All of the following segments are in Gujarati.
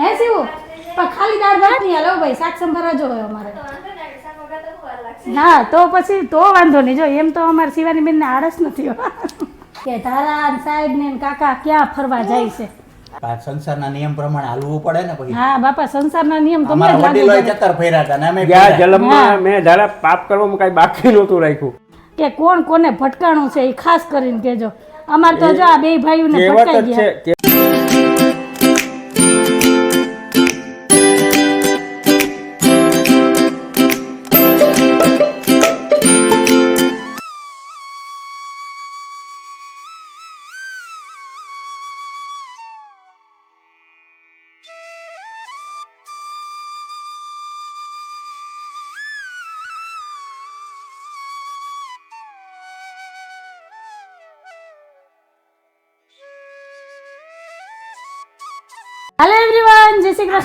હે શિવ? પણ ખાલી દાળ ભાત નહીં હલો ભાઈ શાક સંભારા જો હોય અમારે. હા તો પછી તો વાંધો નહીં. જો એમ તો અમારે શિવાની બેનને આળસ નથી કે તારા સાહેબ ને કાકા ક્યાં ફરવા જાય છે? સંસારના નિયમ પ્રમાણે હાલવું પડે ને પછી. હા બાપા સંસારના નિયમ તમને અમારા જ લાગુ વડીલોએ ચક્કર ફેર્યા હતા અમે ગયા જલમમાં મેં ધારા પાપ કરવામાં કઈ બાકી નહોતું રાખ્યું. કે કોણ કોને ભટકાણું છે એ ખાસ કરીને કેજો અમાર તો જો આ બે ભાઈઓને ભટકાઈ છે ગયા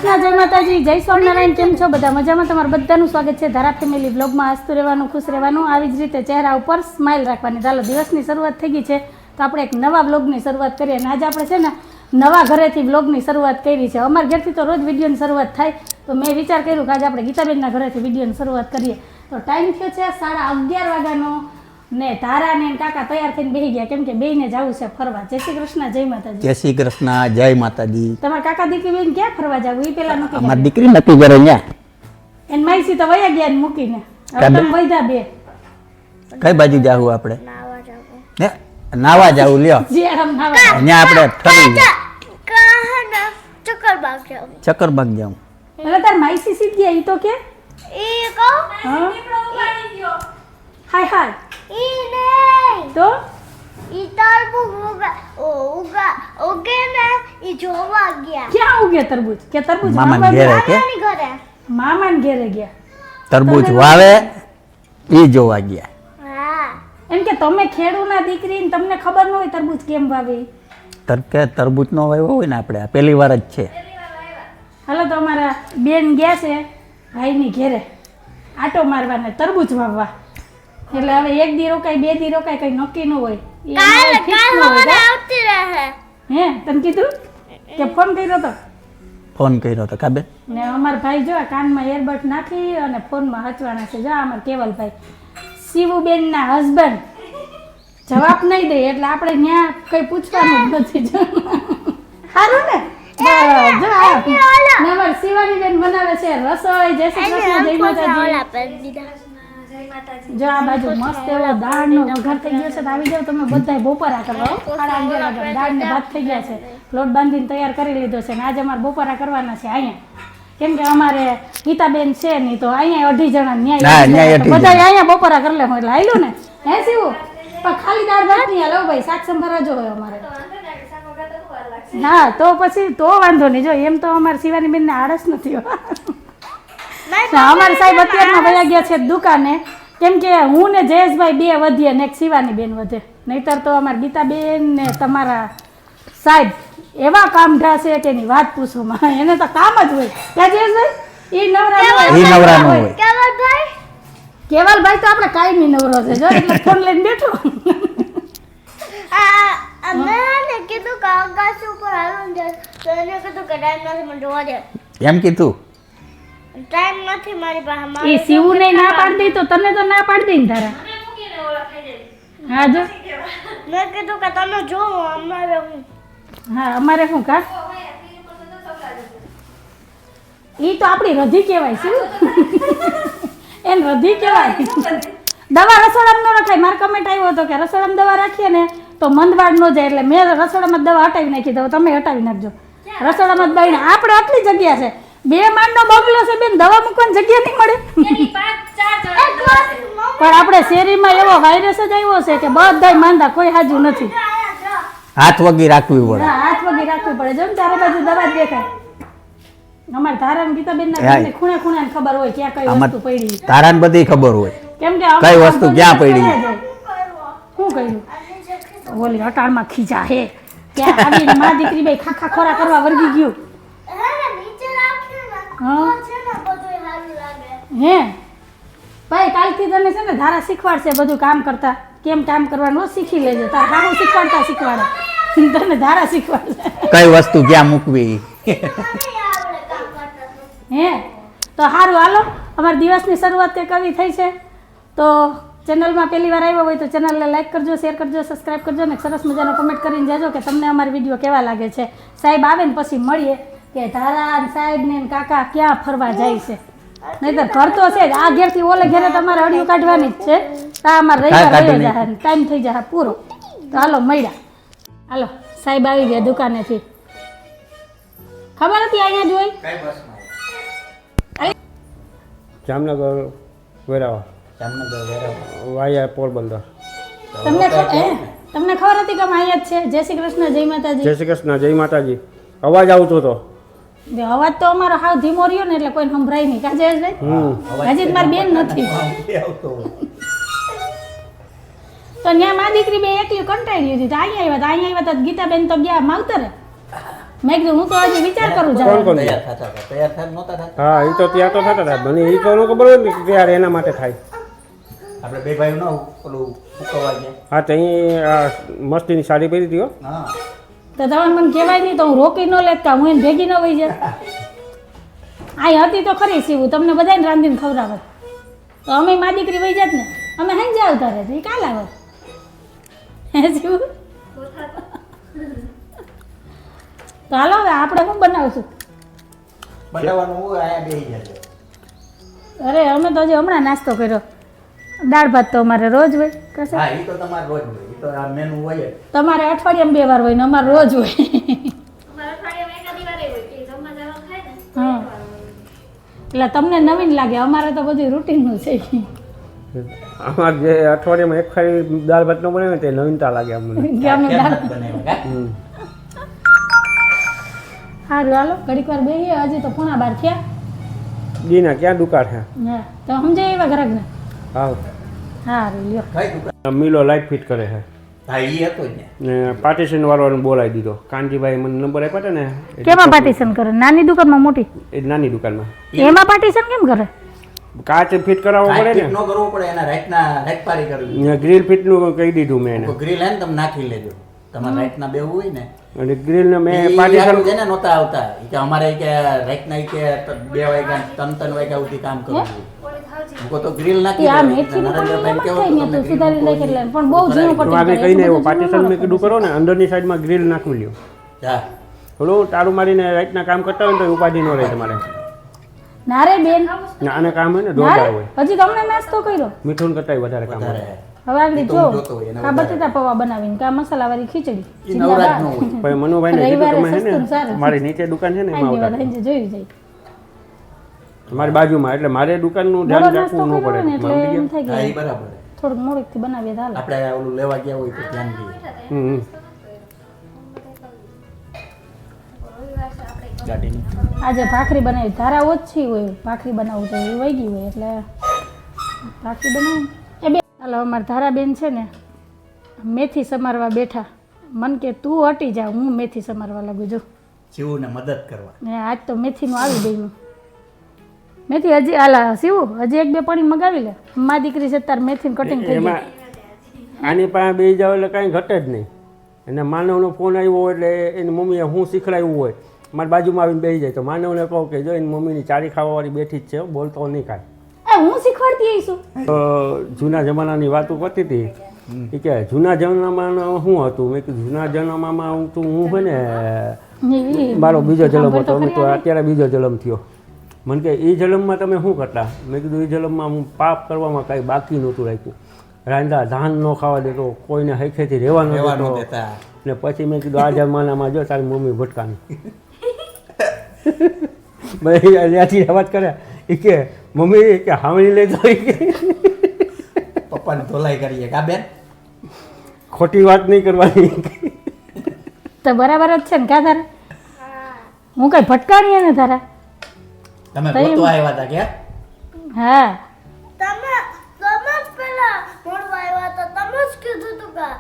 કૃષ્ણ, જય માતાજી, જય સ્વામિનારાયણ, કેમ છો? બધા મજામાં? તમારું બધાનું સ્વાગત છે ધારા ફેમિલી બ્લોગમાં હસતું રહેવાનું, ખુશ રહેવાનું. આવી જ રીતે ચહેરા ઉપર સ્માઇલ રાખવાની. ચાલો દિવસની શરૂઆત થઈ ગઈ છે. તો આપણે એક નવા બ્લોગની શરૂઆત કરીએ. અને આજે આપણે છે ને નવા ઘરેથી બ્લોગની શરૂઆત કરી છે. અમારા ઘરથી તો રોજ વિડીયોની શરૂઆત થાય. તો મેં વિચાર કર્યું કે આજે આપણે ગીતાબેનના ઘરેથી વિડીયોની શરૂઆત કરીએ. તો ટાઈમ થયો છે સાડા અગિયાર વાગ્યાનો. ને તારા ને કાકા તૈયાર થઈને બેહી ગયા. કેમ કે બેને જવું છે ફરવા. જય શ્રી કૃષ્ણ જય માતાજી. જય શ્રી કૃષ્ણ જય માતાજી. તમારા કાકા દીકરી બેન ક્યાં ફરવા જવું? એ પેલા નક્કી મારી દીકરી નક્કી કરે ત્યાં એન માઈસી તો વયા ગયા ને મૂકીને. હવે તમે વૈધા બે. કઈ બાજુ જાવું આપણે? હે નાવા જાવું લ્યો. અહીંયા આપણે ફરી ચક્કરબાગ જાવ. એટલે તાર માઈસી સીધ ગયા તો કે? એ કહો? હાય હાય. ઈ નહીં તરબૂચ? વાવે ઈ જોવા ગયા. એમ કે તમે ખેડૂના દીકરી તમને ખબર ન હોય તરબૂચ કેમ વાવી? તરકે તરબૂચ નો વાવ્યો હોય ને આપડે પેલી વાર જ છે. હાલો તો અમારા બેન ગયા છે ભાઈ ની ઘેરે. આટો મારવા ને તરબૂચ વાવવા. એટલે હવે એક દી રોકાય બે દી રોકાય કઈ નક્કી ન હોય. એ કાલ આવતી રહે. હે તને કીધું કે ફોન કર્યો તો? ફોન કર્યો હતો કાબેન ને અમારા ભાઈ જો કાનમાં એરબડ નાખી અને ફોનમાં હચવાના છે. જો આ અમારા કેવલભાઈ શિવુબેનના હસબન્ડ જવાબ નહીં દે એટલે આપણે ત્યાં કઈ પૂછવાનું જ નથી. જો. સારું ને? બરાબર. જો આ. ને અમારા બનાવે છે રસોઈ જય કૃષ્ણ જય માતાજી. જો આ બાજુ મસ્ત એવો દાળનો વઘાર થઈ ગયો છે તો આવી જાવ તમે બધાય બપોરા કરવા સાડા અગિયાર વાગે દાળ ભાત થઈ ગયા છે. લોટ બાંધીને તૈયાર કરી લીધો છે ને આજે અમારે બપોરા કરવાના છે અહીંયા. કેમ કે અમારે ગીતાબેન છે નહીં તો અહીંયા અઢી જણા ન્યાય બધા અહીંયા બપોરા કરી લેવું એટલે હાલ્યું ને. હે શિવું? પણ ખાલી દાળ ભાત નહીં હાલો ભાઈ શાક સંભારા જો હોય અમારે. હા તો પછી તો વાંધો નહીં. જો એમ તો અમારે શિવાની બેનને આળસ નથી અમારા સાહેબ અત્યારમાં વયા ગયા છે દુકાને. કેમ કે હું ને જયેશભાઈ બે વધીએ ને એક શિવાની બેન વધે. નહીતર તો અમારા ગીતાબેન ને તમારા સાહેબ એવા કામ ઢાશે કે એની વાત પૂછવામાં. એને તો કામ જ હોય. ત્યાં જયેશભાઈ? એ નવરા એ નવરા ન હોય. કેવલભાઈ કેવલભાઈ તો આપણે કાયમી નવરો છે. જો એટલે ફોન લઈને બેઠો. એમ કીધું? ટાઈમ નથી મારી પાસે એ શિવું ને ના પાડી દે તો તને તો ના પાડી દઈ ને તારા. હા જો. મેં કીધું કે તમે જો અમારે હું. હા અમારે શું કા? એ તો આપણી રધી કહેવાય શું? એને રધી કહેવાય. દવા રસોડામાં ન રખાય. મારે કમેન્ટ આવ્યો હતો કે રસોડામાં દવા રાખીએ ને તો મંદવાડ ન જાય એટલે મેં રસોડામાં જ દવા હટાવી નાખી. દઉં તમે હટાવી નાખજો. રસોડામાં જ બાઈને આપણે આટલી જગ્યા છે. બે માળનો બંગલો છે બેન દવા મૂકવાની જગ્યા નહીં મળે. પણ આપણે શેરીમાં એવો વાયરસ જ આવ્યો છે કે બધાય માંદા કોઈ હાજુ નથી. હાથ વગી રાખવી પડે. હાથ વગી રાખવી પડે. જેમ ચારે બાજુ દવા જ દેખાય. અમારે ધારા ગીતાબેન ના. ખૂણે ખૂણે ને ખબર હોય ક્યાં કઈ વસ્તુ પડી તારાને બધી ખબર હોય. કેમ કે કઈ વસ્તુ ક્યાં પડી? શું કર્યું? ઓલી અટાણમાં ખીજા હે. ક્યાં આવીને માં દીકરી બે ખાખા ખોરા કરવા વર્ગી ગયું. હા. તો છે ને બધું સારું લાગે. હે? ભાઈ કાલથી તને છે ને ધારા શીખવાડશે બધું કામ કરતા. કેમ કામ કરવાનું શીખી લેજો. તાર કામ શીખવાડતા શીખવાડે. તને ધારા શીખવાડશે. કઈ વસ્તુ ક્યાં મૂકવી? હે? તો સારું હાલો. અમારા દિવસની શરૂઆત તે કવી થઈ છે? તો ચેનલમાં પહેલી વાર આવ્યો હોય તો ચેનલને લાઇક કરજો શેર કરજો સબસ્ક્રાઈબ કરજો અને સરસ મજાનો કમેન્ટ કરીને જાજો કે તમને અમારી વીડિયો કેવા લાગે છે. સાહેબ આવે ને પછી મળીએ. કે ધારા સાહેબ ને ને કાકા ક્યાં ફરવા જાય છે? નહીતર ઘર તો છે જ. આ ઘેરથી ઓલે ઘેરે તમારે અડિયું કાઢવાની જ છે. તા અમારે રવિવાર કાઢી જાય ટાઈમ થઈ જાય પૂરો. તો હાલો મળ્યા. હાલો સાહેબ આવી ગયા દુકાનેથી. ખબર હતી અહીંયા જોઈ? જામનગર વેરાવા જામનગર વેરાવા વાયા પોરબંદર. તમને તમને ખબર હતી કે અમે અહીંયા જ છે? જય શ્રી કૃષ્ણ જય માતાજી. જય શ્રી કૃષ્ણ જય માતાજી. અવાજ આવતો હતો. અવાજ તો અમારો હાવ ધીમો રહ્યો ને એટલે કોઈ સંભળાય નહીં. કાજે હજી મારી બેન નથી. તો ત્યાં મા દીકરી બે એકલી કંટાળી હતી. તો અહીંયા આવ્યા તો અહીંયા આવ્યા તો ગીતાબેન તો ગયા. માવતર? મેં કીધું હું તો હજી વિચાર કરું છું કોણ તૈયાર થતા હતા તૈયાર થતા નહોતા થતા? હા એ તો ત્યાં તો થતા હતા. મને એ તો ન ખબર હોય ને કે એના માટે થાય. આપણે બે ભાઈ ન ફૂકવા ગયા. હા તો અહીં મસ્તીની સાડી પહેરી હતી હા. તો તમને મને કહેવાય નહીં તો હું રોકી ન લેતા હું એને ભેગી ન વહી જાય અહીં હતી તો ખરી સીવું તમને બધાને રાંધીને ખવડાવત તો અમે મા દીકરી વહી જાત ને અમે હાંજે આવતા રહે કાલ આવે. હે સીવું તો હાલો હવે આપણે શું બનાવશું? બનાવવાનું હોય આયા અરે અમે તો હજી હમણાં નાસ્તો કર્યો. દાળ ભાત તો અમારે રોજ હોય કશે? હા એ તો તમારે રોજ હોય. તો આ મેનુ હોય તમારે અઠવાડિયામાં બે વાર હોય ને અમારે રોજ હોય. હા. એટલે તમને નવીન લાગે અમારે તો બધું રૂટીનનું છે. અમારે જે અઠવાડિયામાં એક ખાલી દાળ ભાત નો બને તે નવીનતા લાગે અમને. સારું હાલો. ઘડીક વાર બેહીએ. હજી તો પોણા બાર થયા. દીના ક્યાં દુકાળ છે હા તો સમજાય એવા ઘરાક ને હા સારું લ્યો. મિલો લાઈટ ફિટ કરે છે હા એ હતો ને. ને પાર્ટીશન વાળાને બોલાવી દીધો. કાનજીભાઈ મને નંબર આપ્યા હતા ને કેમાં પાર્ટીશન કરે? નાની દુકાનમાં મોટી? એ નાની દુકાનમાં. એમાં પાર્ટીશન કેમ કરે? કાચ ફિટ કરાવવો પડે ને. ન કરવું પડે એના રાઈટના રાઈટ પારી કરવી ગ્રીલ ફિટનું કહી દીધું મેં એને. ગ્રીલ હે ને તમે નાખી લેજો. તમારે રાઈટના બેવું હોય ને. અને ગ્રીલને મેં પાર્ટીશન છે ને નહોતા આવતા. કે અમારે કે રાઈટના કે બે વાગ્યા ત્રણ ત્રણ વાગ્યા સુધી કામ કરવું. મૂકો તો ગ્રીલ નાખી આ દેવાની. મેથીનું પણ નરેન્દ્રભાઈને એમ જ કહેવું થાય ને તો સુધારી grill એટલે પણ બહુ ઝીણું હું પટી કહીને એવો પાર્ટીશન મેં કીધું કરો ને અંદરની સાઈડમાં ગ્રીલ નાખવી લ્યો. થોડું તારું મારીને રાઈટના કામ કરતા હોય ને તો ઉપાધિ ન રહે તમારે. ના રે બેન. ના આને કામ હોય ને દોડા હોય. હજી તમને નાસ્તો કર્યો? મીઠું કરતા વધારે કામ હોય હવે આગળ જો આ. બટેટા પૌવા બનાવીને કા મસાલાવાળી ખીચડી. ઈ નવરાજ ન હોય. પછી મનુભાઈને કીધું તમે હે ને ને મારી નીચે દુકાન છે ને એમાં આઈને જાય મારી બાજુમાં એટલે મારે દુકાનનું ધ્યાન રાખવું ન પડે. એટલે એમ ગયા? થાય હા કે બરાબર. થોડુંક મોડેકથી બનાવીએ હાલે. આપણે ઓલું લેવા ગયા હોય તો ધ્યાન દઈએ. હમ. આજે ભાખરી બનાવી. ધારા ઓછી હોય ભાખરી બનાવવું તો એ વહી ગઈ હોય એટલે ભાખરી બનાવી. એ બે હાલો અમારા ધારાબેન છે ને મેથી સમારવા બેઠા. મન કે તું હટી જા હું મેથી સમારવા લાગુ જો જીવને મદદ કરવા. ને આજ તો મેથીનું આવી ગયું. મેથી હજી હાલા શિવ હજી એક બે પાણી મગાવી લે. મા દીકરી છે તાર મેથીનું કટિંગ થઈ એમાં આની પાસે બે જાવ એટલે કાંઈ ઘટે જ નહીં. અને માનવનો ફોન આવ્યો હોય એટલે એની મમ્મીએ હું શીખડાવ્યું હોય. મારી બાજુમાં આવીને બેસી જાય. તો માનવને કહું કે જો એની મમ્મીની ચારી ખાવાવાળી બેઠી જ છે બોલતો નહીં કાંઈ. એ હું શીખવાડતી આવીશું તો જૂના જમાનાની વાતો કરતી હતી. કે જૂના જમાનામાં શું હતું? મેં કીધું જૂના જમાનામાં હું તું હું હોય ને મારો બીજો જલમ હતો. અમે તો અત્યારે બીજો જલમ થયો. મને કે એ જન્મમાં તમે શું કરતા? મેં કીધું એ જન્મમાં હું પાપ કરવામાં કાંઈ બાકી નહોતું રાખ્યું. રાંધા ધાન ન ખાવા દેતો કોઈને હૈખેથી રહેવા ન દેતા. ને પછી મેં કીધું આ જમાનામાં જો તારી મમ્મી ભટકાની. ભાઈ ત્યાંથી વાત કરે એ કે મમ્મી કે હાવણી લેતો પપ્પાને ધોલાઈ કરીએ કા બેન? ખોટી વાત નહીં કરવાની. તો બરાબર જ છે ને કા તારે? હું. કઈ ભટકાણીએ ને તારા? તમે ગોતવા આવ્યા હતા કે? હા. તમે તમે જ પેલા મોડવા આવ્યા હતા. તમે જ કીધું તું કા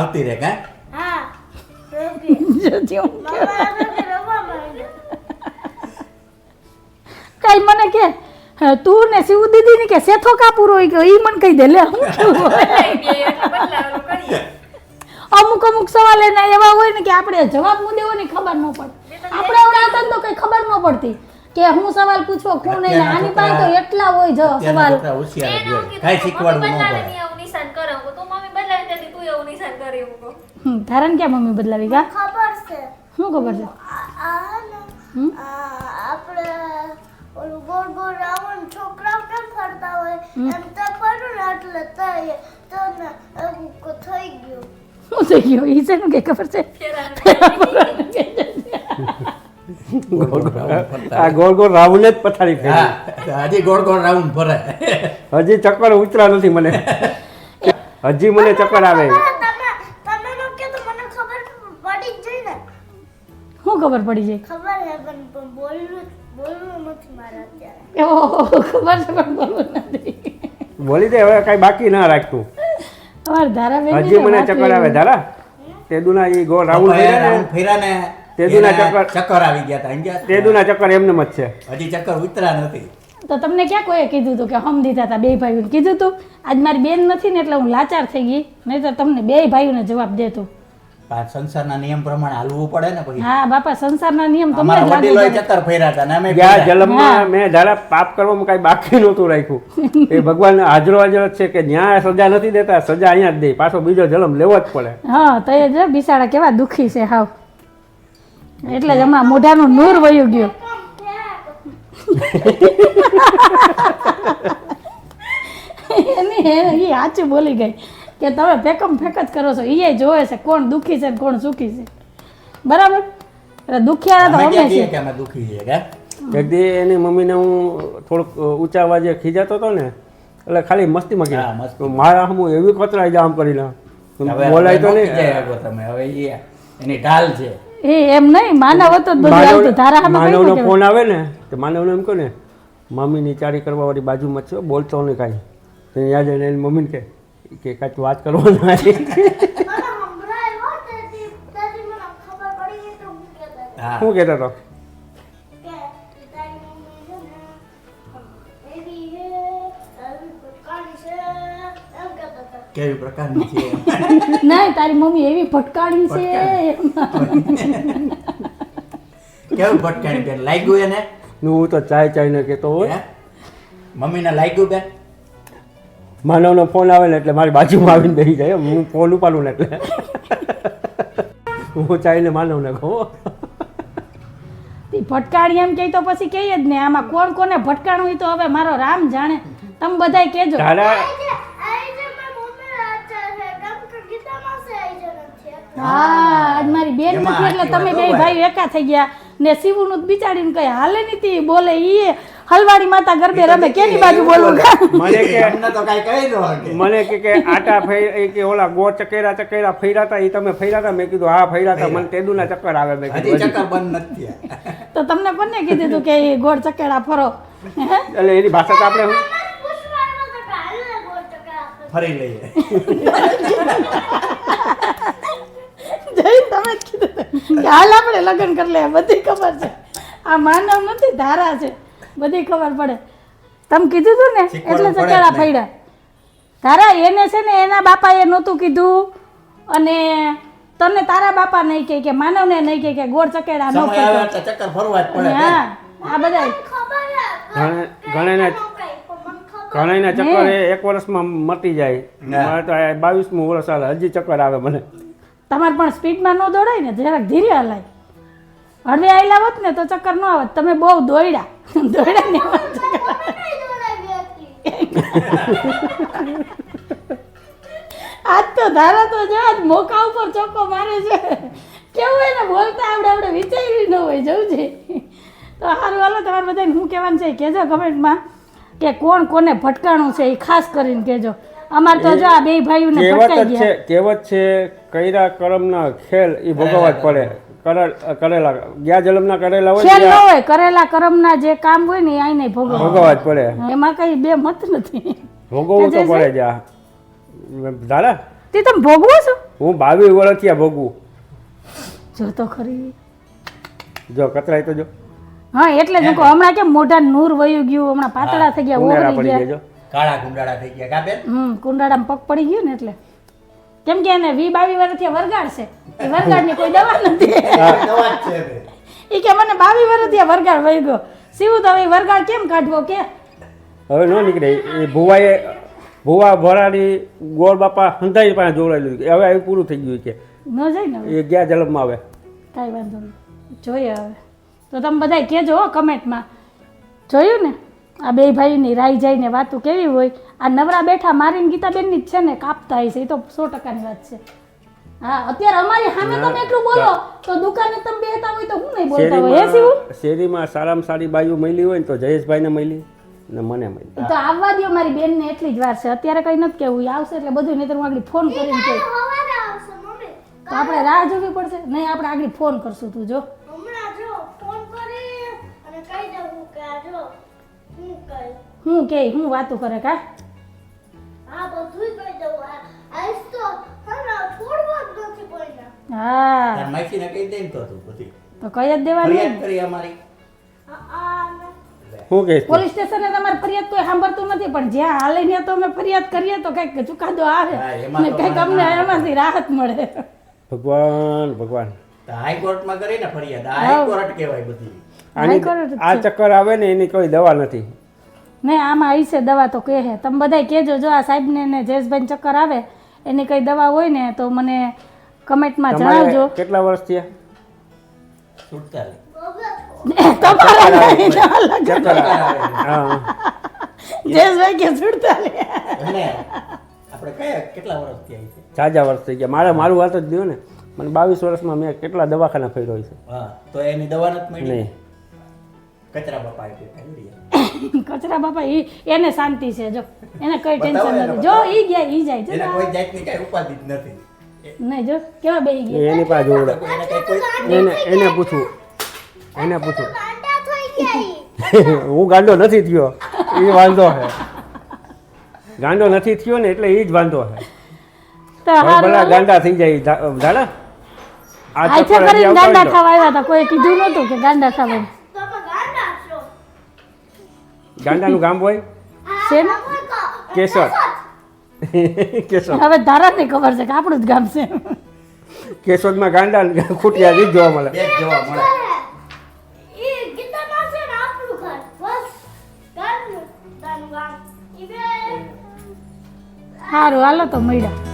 આવતી રે કા? હા. કાલ મને કે તું ને શિવ દીદી ને કે સેથો કાપુર હોય કે ઈ મને કહી દે. લે હું અમુક અમુક સવાલ એના એવા હોય ને કે આપણે જવાબ હું દેવો ને ખબર ન પડે આપણે ને તો કઈ ખબર ન પડતી. કે હું સવાલ પૂછવો કોણ નહીં આની પાસે તો એટલા હોય જો સવાલ. કાઈ શીખવાડવું ન પડે. નિશાન કરે. હું તું મમ્મી બદલાવી દેતી, તું એવું નિશાન કરી એવું કહું. ક્યાં મમ્મી બદલાવી ગા? ખબર છે. શું ખબર છે? આપણે ઓલું ગોળ ગોળ રાઉન્ડ છોકરાઓ કેમ ફરતા હોય? એમ તો ફર્યું ને એટલે થાય થઈ ગયું. શું થઈ ગયું? ઈ છે કે ખબર છે? આ ગોળ ગોળ રાઉન્ડ જ પથારી ફેરી હજી ગોળ ગોળ રાઉન્ડ ફરે હજી ચક્કર ઉતરા નથી મને. હજી મને ચક્કર આવે. તમે તમે નો કે તો મને ખબર પડી જ જાય ને. શું ખબર પડી જાય? ખબર હે પણ પણ બોલવું બોલવું નથી મારે અત્યારે. ઓહો ખબર છે પણ બોલવું નથી. બોલી દે હવે કઈ બાકી ના રાખતું. અમાર હજી મને ચક્કર આવે ધારા? તેદુના એ ગોળ રાઉન્ડ ફર્યા ને તેદુના ચક્કર- ચક્કર આવી ગયા હતા સમજ્યા? તેદુના ચક્કર એમને જ છે. હજી ચક્કર ઉતરા નથી. તો તમને ક્યાં કોઈએ કીધું હતું કે હમ દીધા હતા બે ભાઈઓને? કીધું હતું આજ મારી બેન નથી ને એટલે હું લાચાર થઈ ગઈ નહીતર તમને બે ભાઈઓને જવાબ દેતો. સંસારના નિયમ પ્રમાણે હાલવું પડે ને પછી? હા બાપા સંસારના નિયમ તમને જ લાગુ પડે. ચક્કર ફેર્યા હતા ને અમે ગયા જલમમાં મેં ધારા પાપ કરવામાં કઈ બાકી નહોતું રાખ્યું. એ ભગવાન હાજરો હાજર છે કે ન્યાય સજા નથી દેતા સજા અહીંયા જ દે પાછો બીજો જલમ લેવો જ પડે. હા તો એ જો બિસાડા કેવા દુખી છે હાવ. એટલે જ હમણાં મોઢાનું નૂર વયું ગયું. એની એ સાચું બોલી ગઈ કે તમે ફેકમ ફેક જ કરો છો. એ જોવે છે કોણ દુખી છે ને કોણ સુખી છે. બરાબર? એટલે દુખિયા તો અમે છીએ. કે અમે દુખી છીએ કે? એની મમ્મીને હું થોડુંક ઊંચા અવાજે ખીજાતો હતો ને એટલે ખાલી મસ્તીમાં હા, કીધું. મારા હમું એવી કતરાઈ જામ કરીને હવે બોલાય તો હવે નહીં. હવે એ એની ઢાલ છે. એ એમ નહીં માનવ હતો બધું માનવનો ફોન આવે ને તો માનવને એમ કહો ને મમ્મીની ચારી કરવા વાળી બાજુમાં છો બોલતો નહીં કાંઈ. તો યાદ જઈને એની મમ્મીને કહે કે કાંઈ વાત કરવાની આવી શું કહેતો હો કેવી પ્રકારની છે? નહીં તારી મમ્મી એવી ફટકાડી છે. કેવું ભટકાણી બેન? લાગ્યું એને? ને હું તો ચાય ચાઈને કહેતો હોય? મમ્મીને લાગ્યું બેન? માનવનો ફોન આવે ને એટલે મારી બાજુમાં આવીને બેસી જાય. હું ફોન ઉપાડું ને એટલે. હું ચાઈને માનવને કહું. ઈ ફટકાડી એમ કે તો પછી કહીએ જ ને આમાં કોણ કોને ફટકાણું એ તો હવે મારો રામ જાણે. તમે બધા કહેજો તારા આઈ જે આઈ જે મારી મમ્મી રાચા છે કેમ કે ગીતામાં છે આઈ જે નથી હા આજ મારી બેન નથી એટલે તમે બે ભાઈ. એકા થઈ ગયા. ને શિવનું બિચારીને કઈ હાલે નથી બોલે ઈ હલવાડી માતા ગરબે રમે કેની બાજુ બોલું મને કે અમને તો કઈ કહી દો મને કે કે આટા ફેર કે ઓલા ગો ચકેરા ચકેરા ફર્યા હતા એ તમે ફર્યા હતા મેં કીધું હા ફેરાતા હતા મને તેદુના ચક્કર આવે મેં હજી કીધું ચક્કર બંધ નથી તો તમને કોને કીધું તું કે ઈ ગોળ ચકેડા ફરો? એટલે એની ભાષા તો આપણે ફરી લઈએ. જઈ જ કીધું હાલ આપણે લગ્ન કરી લે બધી ખબર છે. આ માનવ નથી ધારા છે. બધી ખબર પડે. તમે કીધું હતું ને એટલે ચકેડા. ફર્યા તારા એને છે ને એના બાપાએ નહોતું કીધું. અને તને તારા બાપા નહીં કે કે માનવને નહીં કે કે ગોળ ચકેડા ન આવે ચક્કર ફરવા જ પડે હા આ બધા ઘણાને ઘણાના ચક્કર એ એક વર્ષમાં મટી જાય. મારે તો બાવીસમું વર્ષ હાલે હજી ચક્કર આવે મને. તમારે પણ સ્પીડમાં ન દોડાય ને, જરાક ધીરે હલાય. હળવે આવેલા લાવત ને તો ચક્કર ન આવત. તમે બહુ દોડ્યા દોડ્યા ને આજ તો ધારા તો જો, આજ મોકા ઉપર ચોખ્ખો મારે છે. કેવું એને બોલતા આવડે આપણે વિચાર્યું ન હોય, જવું છે. તો સારું હાલો, તમારે બધાને શું કહેવાનું છે કહેજો કમેન્ટમાં કે કોણ કોને ભટકાણું છે એ ખાસ કરીને કહેજો. અમારે તો જો આ બે ભાઈઓને છે ગયા. કહેવત છે કૈરા કરમના ખેલ એ ભોગવવા જ પડે. કરેલ- કરેલા ગયા જલમના કરેલા હોય ખેલ ન હોય કરેલા કરમના જે કામ હોય ને એ આઈને ભોગવવા ભોગવવા જ પડે. એમાં કઈ બે મત નથી. ભોગવવું તો પડે જ ધારા તે તમે ભોગવો છો? હું બાવીસ વર્ષ ભોગવું. જો તો ખરી. જો કતરાય તો જો. હા એટલે જ હમણાં કેમ મોઢા નૂર વયું ગયું? હમણાં પાતળા થઈ ગયા ઉનાળા ઓગળી પડી ગયા. કાળા કુંડાળા થઈ ગયા કા બેન? હમ કુંડાળામાં પગ પડી ગયું ને એટલે. કેમ કે એને વી બાવી વર્ષથી વરગાડ છે એ વરગાડની કોઈ દવા નથી. દવા જ છે એ કે મને બાવી વર્ષથી વરગાડ વહી ગયો સીવું તો હવે વરગાડ કેમ કાઢવો કે? હવે ન નીકળે. એ ભુવાએ ભુવા ભરાડી ગોળ બાપા હંધાઈ પાસે જોડાયેલું કે હવે આવી પૂરું થઈ ગયું કે ન જાય ને એ ગયા જલમમાં આવે કાંઈ વાંધો નહીં. જોઈએ હવે. તો તમે બધા કહેજો હો કમેન્ટમાં. જોયું ને? આ બે ભાઈની રાઈ જઈને વાતું કેવી હોય? આ નવરા બેઠા મારીને ગીતાબેનની જ છે ને કાપતા હશે. એ તો સો ટકાની વાત છે. હા અત્યારે અમારી સામે તમે એટલું બોલો તો દુકાને તમે બેહતા હોય તો હું નહીં બોલતા હોય? હે શિવું? શેરીમાં સારામાં સારી બાયુ મળી હોય ને તો જયેશભાઈને મળી ને મને મળી. તો આવવા દો મારી બેનને એટલી જ વાર છે. અત્યારે કઈ નથી કેવું આવશે એટલે બધું નહીં તો હું આગળ ફોન કરીને કહું તો આપણે રાહ જોવી પડશે. નહીં આપણે આગળ ફોન કરશું તું જો હમણાં જો ફોન કરી અને કહી દઉં કે આ જો હું કે હું વાતો કરે કા? આ બધું કહી દઉં આ તો હા છોડવા જ નથી કોઈને હા. તાર માસીને કહી દે ને તો તું બધી. તો કઈ જ દેવાની ફરિયાદ કરી અમારી. હું કે પોલીસ સ્ટેશને તમારી ફરિયાદ કોઈ સાંભળતું નથી પણ જ્યાં હાલે ને તો અમે ફરિયાદ કરીએ તો કંઈક ચુકાદો આવે. ને કંઈક અમને એમાંથી રાહત મળે. ભગવાન ભગવાન. હાઈકોર્ટમાં કરી ને ફરિયાદ. આ હાઈકોર્ટ કહેવાય બધી. આની આ ચક્કર આવે ને એની કોઈ દવા નથી. નહીં આમાં આવી છે દવા તો કહે. તમે બધા કહેજો જો આ સાહેબને ને જયેશભાઈ ચક્કર આવે એની કઈ દવા હોય ને તો મને કમેન્ટમાં જણાવજો. કેટલા વર્ષ થયા? છૂટતા આપણે કયા કેટલા વર્ષ થયા સાજા વર્ષ થઈ ગયા. મારે મારું વાત જ લ્યો ને. મને બાવીસ વર્ષમાં મેં કેટલા દવાખાના ફેર્યો છે? હા તો એની દવા નથી મળી? નહીં. કચરા બાપા કચરા બાપા ઈ એને શાંતિ છે જો. એને કઈ ટેન્શન નથી. જો ઈ ગયા ઈ જાય એને જો કોઈ જાતની કઈ ઉપાધિ જ નથી. નહીં જો. કેવા બેહી ગયા? એની પાસે જોડે. એને એને એને પૂછું. એને પૂછું. ગાંડા થઈ ગયા ઈ. હું ગાંડો નથી થયો. એ વાંધો છે ગાંડો નથી થયો ને એટલે એ જ વાંધો છે ભલા ગાંડા થઈ જાય ધાડા આ કરીને ગાંડા થવા આવ્યા હતા કોઈ કીધું નતું કે ગાંડા થવા ગાંડા છો ગાંડાનું ગામ હોય? હવે ધારાને ખબર છે કે આપણું જ ગામ છે. કેશોદમાં ગાંડા ખૂટિયા જ જોવા મળે. જોવા મળે. ઈ ગીતામાં છે ને આપણું ઘર. બસ. ઘરનું તારું ગામ. ઈ બે. સારું હાલો તો મળ્યા.